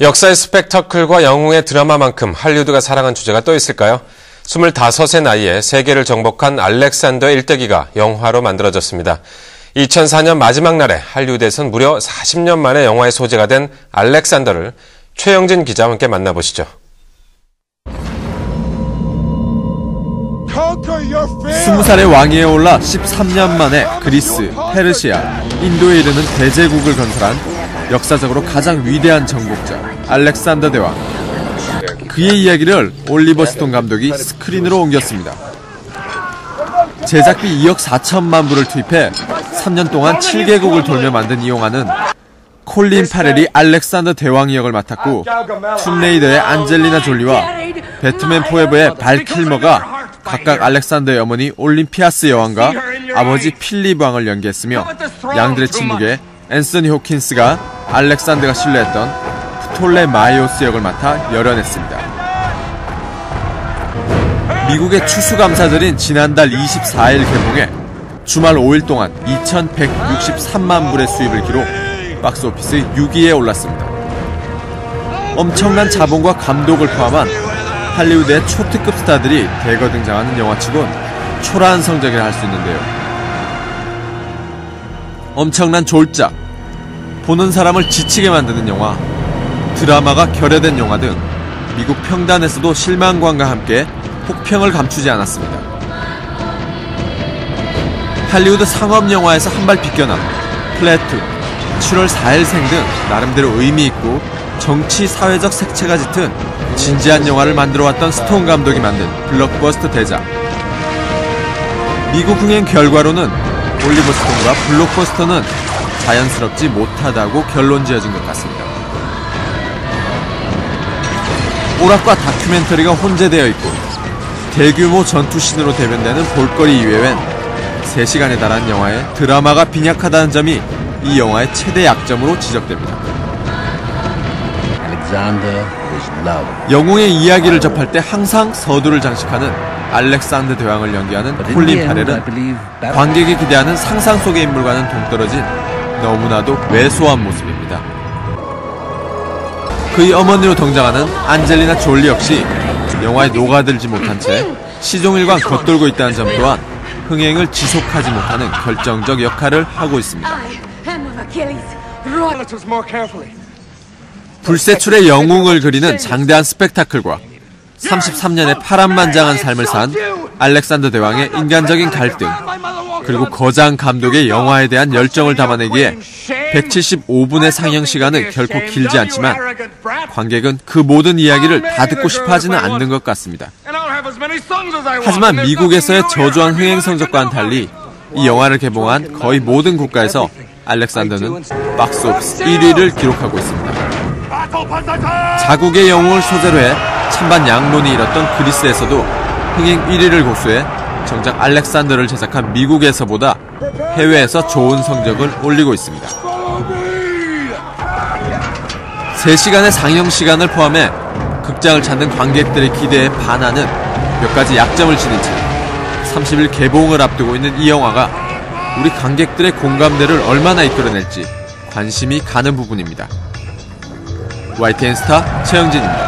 역사의 스펙터클과 영웅의 드라마만큼 할리우드가 사랑한 주제가 또 있을까요? 25세 나이에 세계를 정복한 알렉산더 일대기가 영화로 만들어졌습니다. 2004년 마지막 날에 할리우드에선 무려 40년 만에 영화의 소재가 된 알렉산더를 최영진 기자와 함께 만나보시죠. 20살의 왕위에 올라 13년 만에 그리스, 페르시아, 인도에 이르는 대제국을 건설한 역사적으로 가장 위대한 정복자 알렉산더 대왕. 그의 이야기를 올리버 스톤 감독이 스크린으로 옮겼습니다. 제작비 2억 4천만 불을 투입해 3년 동안 7개국을 돌며 만든 이 영화는 콜린 파렐이 알렉산더 대왕 역을 맡았고 툼레이더의 안젤리나 졸리와 배트맨 포에버의 발 킬머가 각각 알렉산더의 어머니 올림피아스 여왕과 아버지 필립 왕을 연기했으며 양들의 침묵에 앤서니 호킨스가 알렉산더가 신뢰했던 프톨레마이오스 역을 맡아 열연했습니다. 미국의 추수감사절인 지난달 24일 개봉해 주말 5일 동안 2,163만 불의 수입을 기록 박스오피스 6위에 올랐습니다. 엄청난 자본과 감독을 포함한 할리우드의 초특급 스타들이 대거 등장하는 영화치곤 초라한 성적이라 할 수 있는데요. 엄청난 졸작, 보는 사람을 지치게 만드는 영화, 드라마가 결여된 영화 등 미국 평단에서도 실망감과 함께 폭평을 감추지 않았습니다. 할리우드 상업 영화에서 한 발 비껴나 플래툰, 7월 4일생 등 나름대로 의미 있고 정치 사회적 색채가 짙은 진지한 영화를 만들어 왔던 스톤 감독이 만든 블록버스터 대작. 미국 흥행 결과로는 올리버 스톤과 블록버스터는 자연스럽지 못하다고 결론 지어진 것 같습니다. 오락과 다큐멘터리가 혼재되어 있고 대규모 전투신으로 대변되는 볼거리 이외엔 3시간에 달한 영화에 드라마가 빈약하다는 점이 이 영화의 최대 약점으로 지적됩니다. 영웅의 이야기를 접할 때 항상 서두를 장식하는 알렉산더 대왕을 연기하는 콜린 파렐은 관객이 기대하는 상상 속의 인물과는 동떨어진 너무나도 왜소한 모습입니다. 그의 어머니로 등장하는 안젤리나 졸리 역시 영화에 녹아들지 못한 채 시종일관 겉돌고 있다는 점 또한 흥행을 지속하지 못하는 결정적 역할을 하고 있습니다. 불세출의 영웅을 그리는 장대한 스펙타클과 33년의 파란만장한 삶을 산 알렉산더 대왕의 인간적인 갈등, 그리고 거장 감독의 영화에 대한 열정을 담아내기에 175분의 상영 시간은 결코 길지 않지만 관객은 그 모든 이야기를 다 듣고 싶어 하지는 않는 것 같습니다. 하지만 미국에서의 저조한 흥행 성적과는 달리 이 영화를 개봉한 거의 모든 국가에서 알렉산더는 박스 오피스 1위를 기록하고 있습니다. 자국의 영웅을 소재로 해 찬반 양론이 일었던 그리스에서도 흥행 1위를 고수해 정작 알렉산더를 제작한 미국에서보다 해외에서 좋은 성적을 올리고 있습니다. 3시간의 상영 시간을 포함해 극장을 찾는 관객들의 기대에 반하는 몇 가지 약점을 지닌 채 30일 개봉을 앞두고 있는 이 영화가 우리 관객들의 공감대를 얼마나 이끌어낼지 관심이 가는 부분입니다. YTN 스타 최영진입니다.